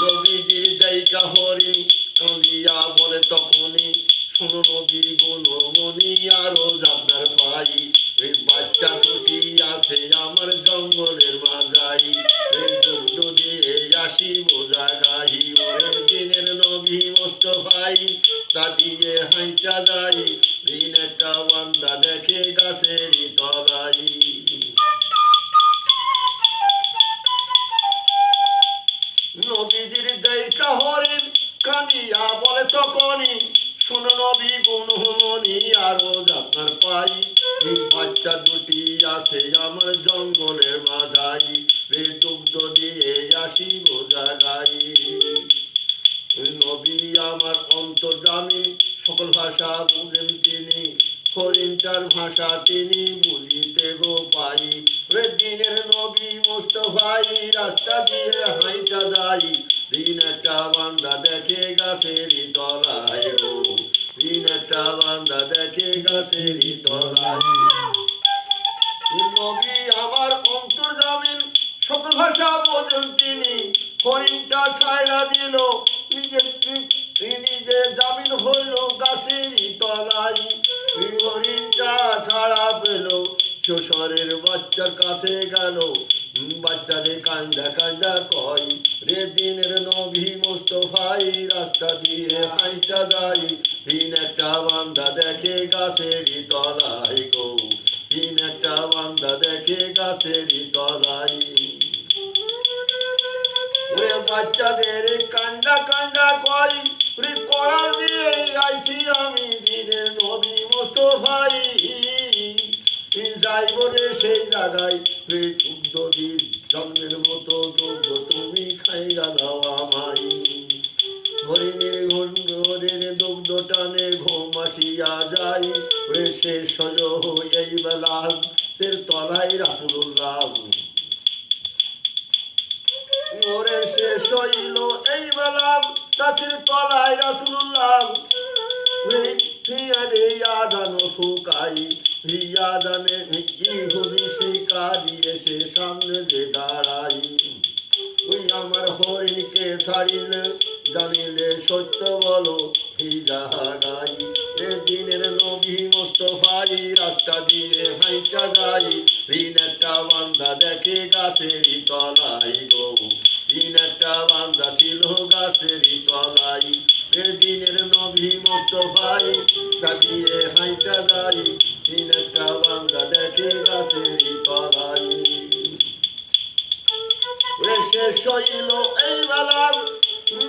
নবীজির জায়গা হরিণী, কাঁদিয়া বলে তখনই, শোনো নবী গুণমণি, আরও আপনার পাই। এই বাচ্চা দুটি আছে আমার জঙ্গলের মাঝাই এই দুগ্ধ দিয়ে আসি বোঝা গাহি ওরে দিনের নবী মস্ত ভাই তা দিয়ে হাইটা যাই দিন একটা বান্দা দেখে গাছের নবীজির দেখা হরেন কাঁদিয়া বলে তখনই। শোনো নবী গুণমণি আরও আপনার পাই। বাচ্চা দুটি আছে আমার জঙ্গলের মাঝাই রে দুগ্ধ দিয়ে আসি বোঝা গাই নবী আমার অন্তর্জামী, সকল ভাষা বুঝেন তিনি। হরিণটার ভাষা তিনি বুঝিতে গো পাই রে দিনের নবী মোস্তফাই রাস্তা দিয়ে যাই দিন একটা বান্দা দেখে গাছের তলায় গো। দিন একটা বান্দা দেখে গাছের তলায় নবী আমার অন্তর্জামিন সকল ভাষা বোঝেন তিনি। হরিণটা ছায়রা দিল নিজে নিজে জামিন হইল গাছের এই হরিণটা ছাড়া পেল শ্বশুরের বাচ্চার কাছে গেল। উম, বাচ্চারে কান্দা কান্দা দিন একটা বান্দা দেখে গাছের তলায় গো। দিন একটা বান্দা দেখে গাছের তলাই ওরে বাচ্চাদের কান্দা কান্দা কই, ওরে কড়া দিয়ে আইছি আমি দিনের নবী মোস্তফাই। যাইব রে সেই জায়গায় দুগ্ধ দিন, জন্মের মতো দুগ্ধ তুমি খাই গালাও দুগ্ধ টানে ঘুম আসিয়া যাই শেষ হলো এই বেলা, তের তলায় রাসুল্লাহ ওরে শেষ হইল এই বেলা তাদের তলায় রাসুল্লাহ ওই আমার হরিণকে ছাড়িলে জানিলে সত্য বলো দিনের নবী মোস্তফাই, রাস্তা দিয়ে হাইটা যাই দিন একটা বান্দা দেখে গাছের তলাই গো। দিন একটা বান্দা ছিল গাছের তলাই এ দিনের নবী মোস্তফাই, রাস্তা দিয়ে হাইটা যাই দিন একটা বান্দা দেখে গাছের তলাই শেষ হইল এই